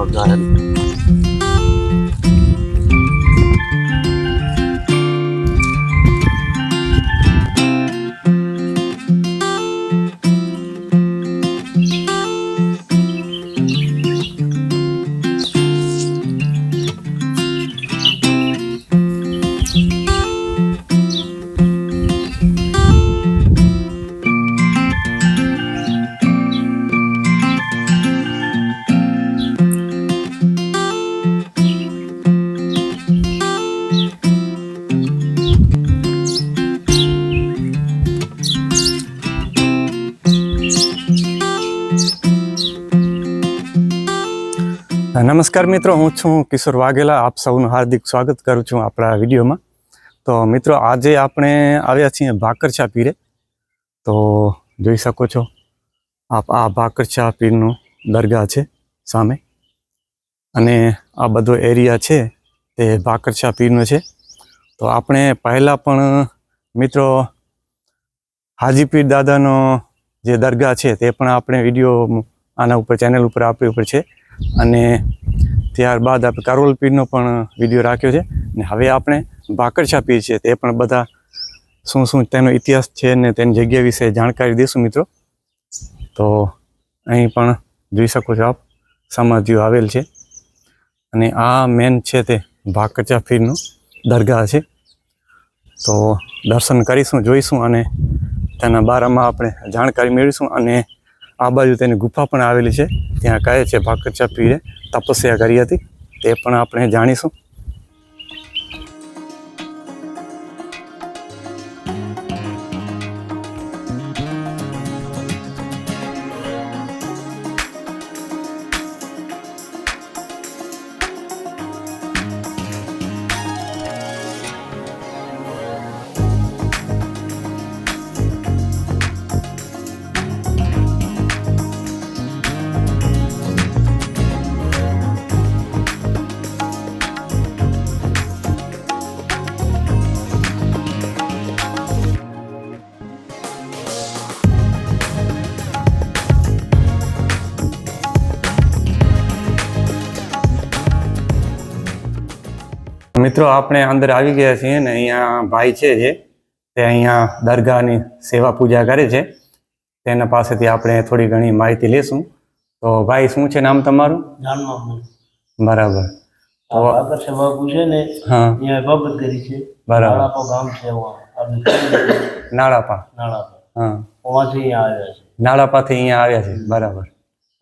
pagkain. નમસ્કાર મિત્રો, હું છું કિશોર વાઘેલા. આપ સૌનું હાર્દિક સ્વાગત કરું છું આપણા વિડીયોમાં. તો મિત્રો, આજે આપણે આવ્યા છીએ ભાકરછા પીરે. તો જોઈ શકો છો, આપ આ ભાકરછા પીરનું દરગાહ છે સામે. અને આ બધો એરિયા છે તે ભાકરછા પીરનો છે. તો આપણે પહેલાં પણ, મિત્રો, હાજીપીર દાદાનો જે દરગાહ છે તે પણ આપણે વીડિયો આના ઉપર, ચેનલ ઉપર આપણી ઉપર છે. અને ત્યારબાદ આપણે કારોલ પીરનો પણ વીડિયો રાખ્યો છે. અને હવે આપણે ભાકરછા પીર છે તે પણ બધા શું શું તેનો ઇતિહાસ છે ને તેની જગ્યા વિશે જાણકારી દઈશું મિત્રો. તો અહીં પણ જોઈ શકો છો આપ. સમાધિઓ આવેલ છે. અને આ મેન છે તે ભાકરચા પીરનું દરગાહ છે. તો દર્શન કરીશું, જોઈશું અને તેના બારામાં આપણે જાણકારી મેળવીશું અને આ બાજુ તેની ગુફા પણ આવેલી છે. ત્યાં કહે છે ભાકરચા પીરે તપસ્યા કરી હતી. તે પણ આપણે જાણીશું. મિત્રો આપણે અંદર આવી ગયા છીએ ને અહીંયા ભાઈ છે જે તે અહીંયા દરગાહની સેવા પૂજા કરે છે. તેના પાસેથી આપણે થોડી ઘણી માહિતી લેશું તો ભાઈ શું છે નામ તમારું? બરાબર. આ બાબર બાપુ છે ને હા. અહીંયા બાબત કરી છે. બરાબર. ગામ છે ઉવા. નાળાપા. હા. ઉવાથી અહીંયા આવ્યા છે. નાળાપાથી અહીંયા આવ્યા છે. બરાબર.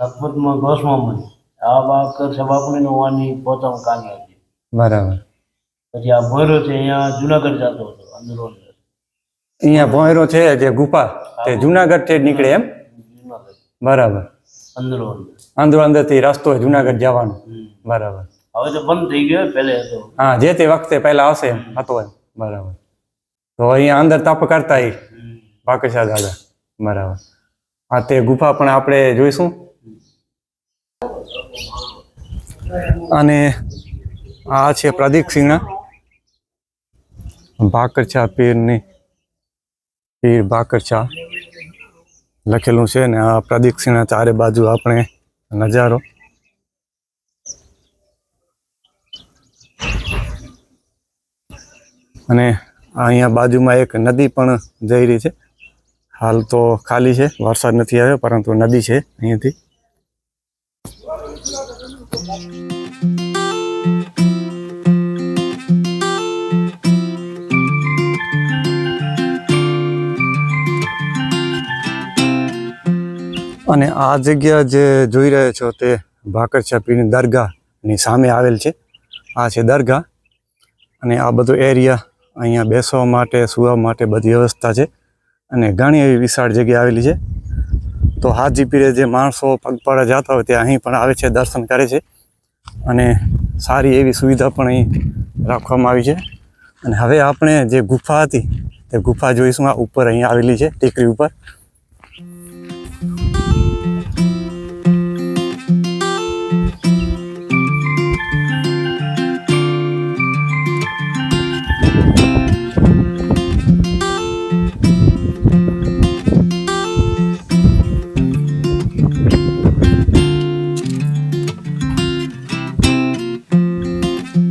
લખપતમાં ઘોસમાં મને આ છે બાપુની ને ઉવાની પોતાનું હતી બરાબર. પછી આ ભોયરો છે અહીંયા જુનાગઢ જતો હતો અંદરો અંદર. અહીંયા ભોયરો છે જે ગુફા તે જુનાગઢથી નીકળે એમ? બરાબર. અંદરો અંદર. થી અંદરથી રસ્તો જુનાગઢ જવાનો. બરાબર. હવે તો બંધ થઈ ગયો પહેલે હતો. હા જે તે વખતે પહેલા હશે એમ હતો એમ. બરાબર. તો અહીંયા અંદર તપ કરતા એ. ભાકરશા દાદા. બરાબર. હા તે ગુફા પણ આપણે જોઈશું. અને આ છે પ્રદીપ પ્રદીક્ષિણા ભાકરછા પીરની, પીર ભાકરછા લખેલું છે ને આ પ્રદીક્ષિણા ચારે બાજુ આપણે નજારો. અને અહીંયા બાજુમાં એક નદી પણ જઈ રહી છે. હાલ તો ખાલી છે, વરસાદ નથી આવ્યો, પરંતુ નદી છે અહીંયાથી. અને આ જગ્યા જે જોઈ રહ્યા છો તે ભાકરછા પીરની દરગાહની સામે આવેલ છે. આ છે દરગાહ અને આ બધો એરિયા અહીંયા બેસવા માટે, સુવા માટે બધી વ્યવસ્થા છે અને ઘણી એવી વિશાળ જગ્યા આવેલી છે. તો હાજી પીરે જે માણસો પગપાળા જતા હોય તે અહીં પણ આવે છે, દર્શન કરે છે અને સારી એવી સુવિધા પણ અહીં રાખવામાં આવી છે. અને હવે આપણે જે ગુફા હતી તે ગુફા જોઈશું, આ ઉપર અહીં આવેલી છે, ટેકરી ઉપર.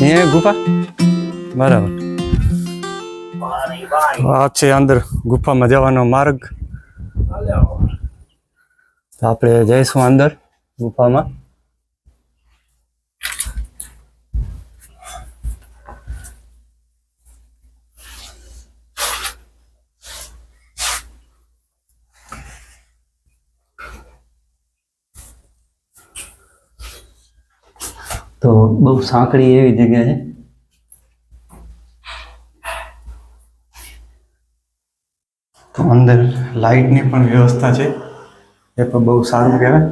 અહીંયા ગુફા? બરાબર. આ છે અંદર ગુફામાં જવાનો માર્ગ. આપણે જઈશું અંદર ગુફામાં. તો બહુ સાંકડી એવી જગ્યા છે. તો અંદર લાઇટની પણ વ્યવસ્થા છે. એ પણ બહુ સારું કહેવાય.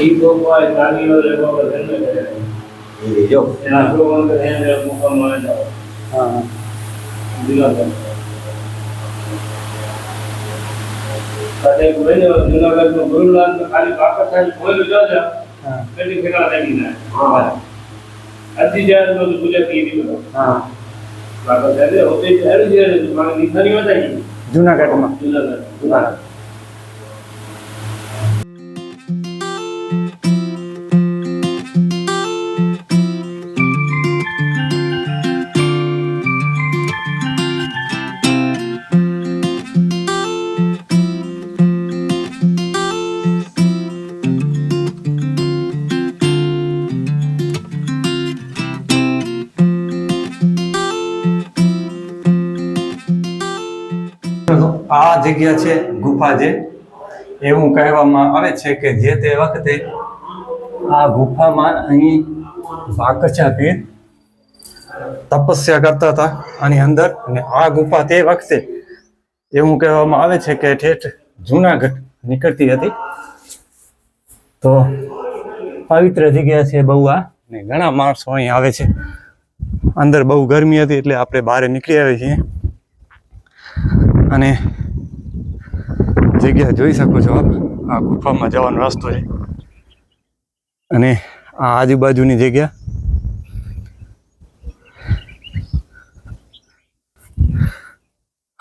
ઈ સાથે કોઈને જુનાગઢનો ગુરુલાલ ખાલી પાકર થાય કોઈ જોજે હા. કેટલી ફેરા લાગી ના હા. અજી જાય તો ગુજરાતી દીધો હા. પાકર થાય હોતે ત્યારે જે મારી નિશાની બતાવી. જુનાગઢમાં? જુનાગઢ જુનાગઢ. આ જગ્યા છે ગુફા જે. એવું કહેવામાં આવે છે કે જે તે વખતે આ ગુફામાં અહીં વાકચા પીર તપસ્યા કરતા હતા આની અંદર. અને આ ગુફા તે વખતે એવું કહેવામાં આવે છે કે ઠેઠ જુનાગઢ નીકળતી હતી. તો પવિત્ર જગ્યા છે બહુ આ. ને ઘણા માણસો અહીં આવે છે. અંદર બહુ ગરમી હતી એટલે આપણે બહાર નીકળી આવ્યા છીએ. અને જગ્યા જોઈ શકો છો આ ગુફામાં જવાનો રસ્તો છે. અને આ આજુબાજુની જગ્યા.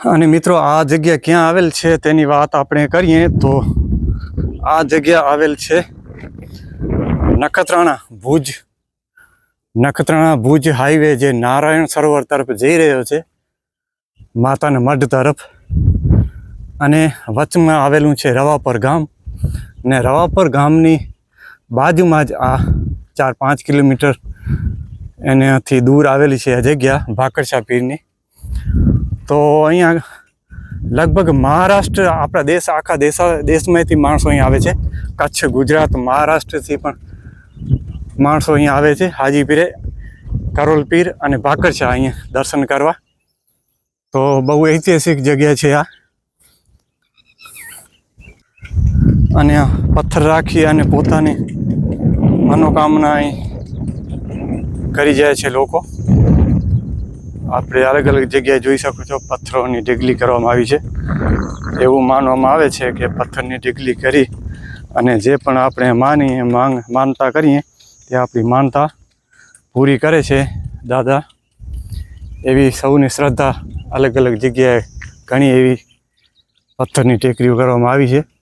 અને મિત્રો, આ જગ્યા ક્યાં આવેલ છે તેની વાત આપણે કરીએ તો આ જગ્યા આવેલ છે નખત્રાણા ભુજ. નખત્રાણા ભુજ હાઈવે જે નારાયણ સરોવર તરફ જઈ રહ્યો છે. માતાના મઢ તરફ. અને વચમાં આવેલું છે રવાપર ગામ. ને રવાપર ગામની બાજુમાં જ આ ચાર પાંચ કિલોમીટર એનાથી દૂર આવેલી છે આ જગ્યા ભાકરશા પીરની. તો અહીંયા લગભગ મહારાષ્ટ્ર, આપણા દેશ, આખા દેશા, દેશમાંથી માણસો અહીં આવે છે. કચ્છ, ગુજરાત, મહારાષ્ટ્રથી પણ માણસો અહીંયા આવે છે. હાજીપીરે, કરોલપીર કરોલ પીર અને ભાકરશા અહીંયા દર્શન કરવા. તો બહુ ઐતિહાસિક જગ્યા છે આ. અને પથ્થર રાખી અને પોતાની મનોકામના કરી જાય છે લોકો. આપણે અલગ અલગ જગ્યાએ જોઈ શકો છો, પથ્થરોની ઢીગલી કરવામાં આવી છે. એવું માનવામાં આવે છે કે પથ્થરની ઢીગલી કરી અને જે પણ આપણે માનીએ, માંગ, માનતા કરીએ, તે આપણી માનતા પૂરી કરે છે. દાદા, એવી સૌની શ્રદ્ધા અલગ અલગ જગ્યાએ ઘણી એવી પથ્થરની ટેકરીઓ કરવામાં આવી છે.